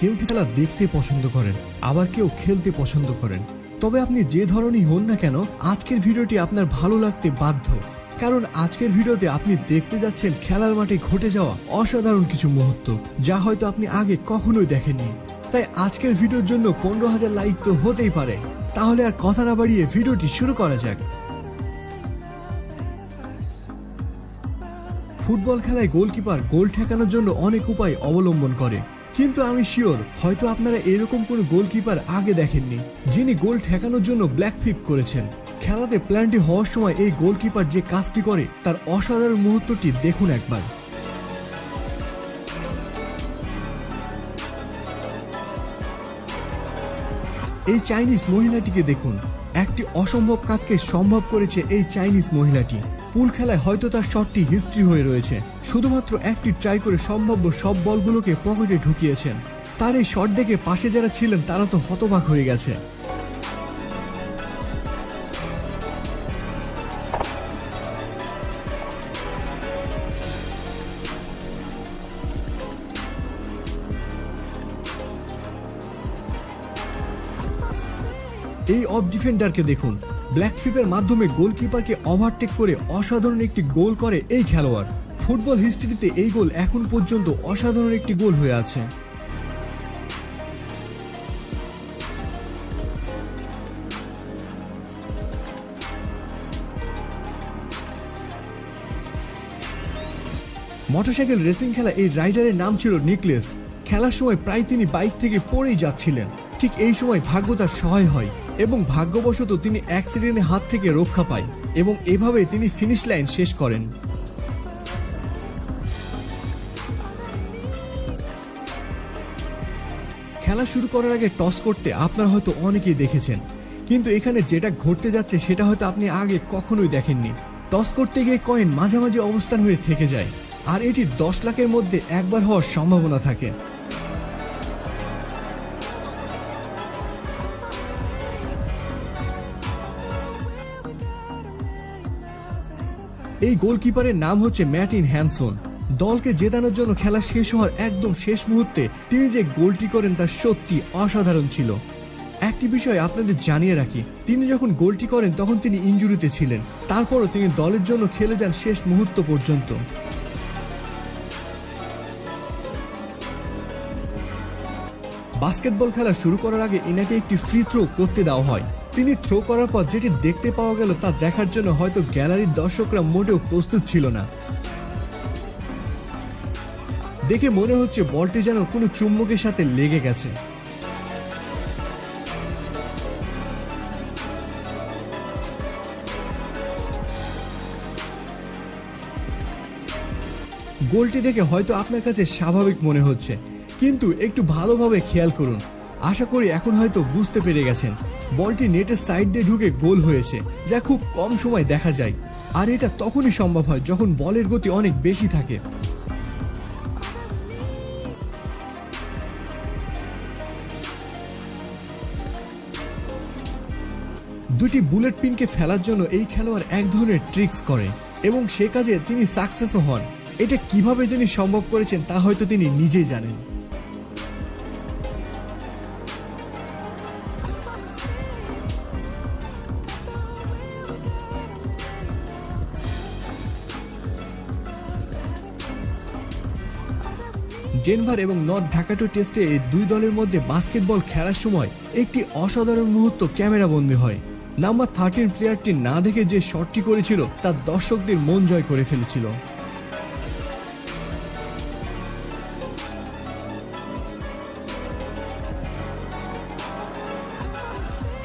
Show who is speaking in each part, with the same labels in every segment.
Speaker 1: কেউ খেলা দেখতে পছন্দ করেন, আবার কেউ খেলতে পছন্দ করেন? তবে আপনি যে ধরনই হন না কেন, আজকের ভিডিওটি আপনার ভালো লাগতে বাধ্য। কারণ আজকের ভিডিওতে আপনি দেখতে যাচ্ছেন খেলার মাঠে ঘটে যাওয়া অসাধারণ কিছু মুহূর্ত, যা হয়তো আপনি আগে কখনোই দেখেননি। তাই আজকের ভিডিওর জন্য পনেরো হাজার লাইক তো হতেই পারে। তাহলে আর কথা না বাড়িয়ে ভিডিওটি শুরু করা যাক। ফুটবল খেলায় গোলকিপার গোল ঠেকানোর জন্য অনেক উপায় অবলম্বন করে। কিন্তু আমি শিওর হয়তো আপনারা এরকম কোনো গোলকিপার আগে দেখেননি, যিনি গোল ঠেকানোর জন্য ব্ল্যাক ফিপ করেছেন। খেলাতে প্ল্যানটি হওয়ার সময় এই গোলকিপার যে কাজটি করে, তার অসাধারণ মুহূর্তটি দেখুন একবার। এই চাইনিজ মহিলাটিকে দেখুন, একটি অসম্ভব কাজকে সম্ভব করেছে এই চাইনিজ মহিলাটি। পুল খেলায় হয়তো তার শটটি হিস্ট্রি হয়ে রয়েছে। শুধুমাত্র একটি ট্রাই করে সম্ভাব্য সব বলগুলোকে পকেটে ঢুকিয়েছেন। তার এই শট দেখে পাশে যারা ছিলেন, তারা তো হতবাক হয়ে গেছে। এই অফ ডিফেন্ডারকে দেখুন। ব্ল্যাক ফিপের মাধ্যমে গোলকিপারকে ওভারটেক করে অসাধারণ একটি গোল করে এই খেলোয়াড়। ফুটবল হিস্ট্রিতে এই গোল এখন পর্যন্ত অসাধারণ একটি গোল হয়ে আছে। মোটরসাইকেল রেসিং খেলা এই রাইডারের নাম ছিল নিকলেস খেলার সময় প্রায় তিনি বাইক থেকে পড়েই যাচ্ছিলেন। ঠিক এই সময় ভাগ্য তার সহায় হয়। এবং ভাগ্যবশত তিনি অ্যাক্সিডেন্টের হাত থেকে রক্ষা পায় এবং এভাবে তিনি ফিনিশ লাইন শেষ করেন। খেলা শুরু করার আগে টস করতে আপনারা হয়তো অনেকেই দেখেছেন, কিন্তু এখানে যেটা ঘটতে যাচ্ছে সেটা হয়তো আপনি আগে কখনোই দেখেননি। টস করতে গিয়ে কয়েন মাঝামাঝি অবস্থান হয়ে থেকে যায়, আর এটি দশ লাখের মধ্যে একবার হওয়ার সম্ভাবনা থাকে। এই গোলকিপারের নাম হচ্ছে ম্যাটিন হ্যানসন। দলকে জেতানোর জন্য খেলা শেষ হওয়ার একদম শেষ মুহূর্তে তিনি যে গোলটি করেন তা সত্যি অসাধারণ ছিল। একটি বিষয় আপনাদের জানিয়ে রাখি, তিনি যখন গোলটি করেন তখন তিনি ইঞ্জুরিতে ছিলেন। তারপরও তিনি দলের জন্য খেলে যান শেষ মুহূর্ত পর্যন্ত। বাস্কেটবল খেলা শুরু করার আগে এনাকে একটি ফ্রি থ্রো করতে দেওয়া হয়। তিনি থ্রো করার পর যেটি দেখতে পাওয়া গেল তা দেখার জন্য হয়তো গ্যালারির দর্শকরা মোটেও প্রস্তুত ছিল না। দেখে মনে হচ্ছে বলটি যেন কোনো চুম্বকের সাথে লেগে গেছে। গোলটি দেখে হয়তো আপনার কাছে স্বাভাবিক মনে হচ্ছে, কিন্তু একটু ভালোভাবে খেয়াল করুন। আশা করি এখন হয়তো বুঝতে পেরে গেছেন। বলটি নেটের সাইড দিয়ে ঢুকে গোল হয়েছে, যা খুব কম সময় দেখা যায়। আর এটা তখনই সম্ভব হয় যখন বলের গতি অনেক বেশি থাকে। দুটি বুলেট পিনকে ফেলার জন্য এই খেলোয়াড় এক ধরনের ট্রিক্স করে, এবং সে কাজে তিনি সাকসেসও হন। এটা কীভাবে তিনি সম্ভব করেছেন তা হয়তো তিনি নিজেই জানেন। ডেনভার এবং নর্থ ঢাকাটো টেস্টে দুই দলের মধ্যে বাস্কেটবল খেলার সময় একটি অসাধারণ মুহূর্ত ক্যামেরা বন্দী হয়। নাম্বার থার্টিন প্লেয়ারটি না দেখে যে শটটি করেছিল, তা দর্শকদের মন জয় করে ফেলেছিল।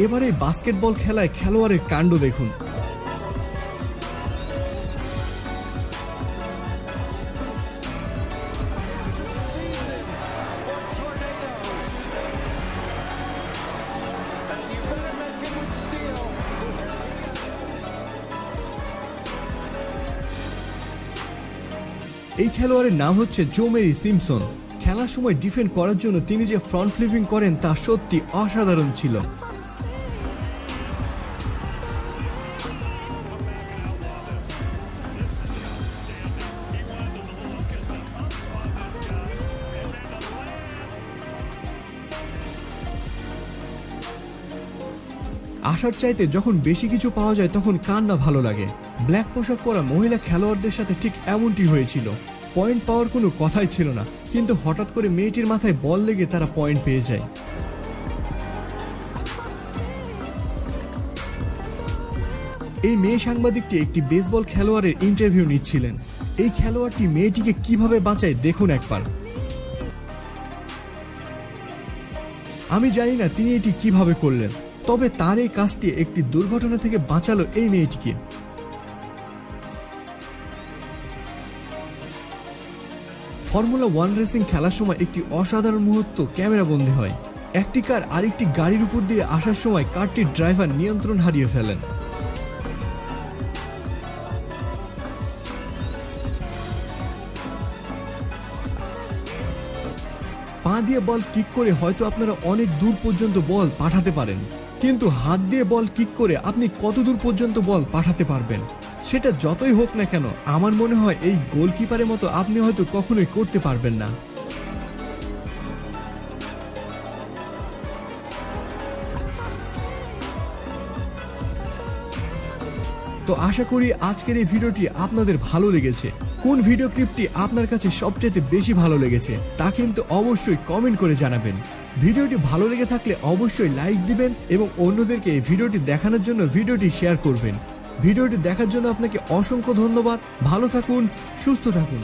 Speaker 1: এবারে বাস্কেটবল খেলায় খেলোয়াড়ের কাণ্ড দেখুন। এই খেলোয়াড়ের নাম হচ্ছে জোমেরি সিমসন খেলার সময় ডিফেন্ড করার জন্য তিনি যে ফ্রন্ট ফ্লিপিং করেন তা সত্যি অসাধারণ ছিল। আসার চাইতে যখন বেশি কিছু পাওয়া যায় তখন কান্না ভালো লাগে। ব্ল্যাক পোশাক পরা মহিলা খেলোয়াড়দের সাথে ঠিক এমনটি হয়েছিল। পয়েন্ট পাওয়ার কোনো কথাই ছিল না। কিন্তু হঠাৎ করে মেয়েটির মাথায় বল লেগে তারা পয়েন্ট পেয়ে যায়। এই মেয়ে সাংবাদিকটি একটি বেসবল খেলোয়াড়ের ইন্টারভিউ নিচ্ছিলেন। এই খেলোয়াড়টি মেয়েটিকে কীভাবে বাঁচায় দেখুন একবার। আমি জানি না তিনি এটি কীভাবে করলেন, তবে তার এই কাজটি একটি দুর্ঘটনা থেকে বাঁচালো এই মেয়েটিকে। ফর্মুলা ওয়ান রেসিং খেলার সময় একটি অসাধারণ মুহূর্ত ক্যামেরা বন্দী হয়। একটি কার আরেকটি গাড়ির উপর দিয়ে আসার সময় কারটির ড্রাইভার নিয়ন্ত্রণ হারিয়ে ফেলেন। পা দিয়ে বল কিক করে হয়তো আপনারা অনেক দূর পর্যন্ত বল পাঠাতে পারেন। কিন্তু হাত দিয়ে বল কিক করে আপনি কত দূর পর্যন্ত বল পাঠাতে পারবেন? সেটা যতই হোক না কেন, আমার মনে হয় এই গোলকিপারের মতো আপনি হয়তো কখনোই করতে পারবেন না। তো আশা করি আজকের এই ভিডিওটি আপনাদের ভালো লেগেছে। কোন ভিডিও ক্লিপটি আপনার কাছে সবচেয়ে বেশি ভালো লেগেছে, তা কিন্তু অবশ্যই কমেন্ট করে জানাবেন। ভিডিওটি ভালো লেগে থাকলে অবশ্যই লাইক দিবেন এবং অন্যদেরকে এই ভিডিওটি দেখানোর জন্য ভিডিওটি শেয়ার করবেন। ভিডিওটি দেখার জন্য আপনাকে অসংখ্য ধন্যবাদ। ভালো থাকুন সুস্থ থাকুন।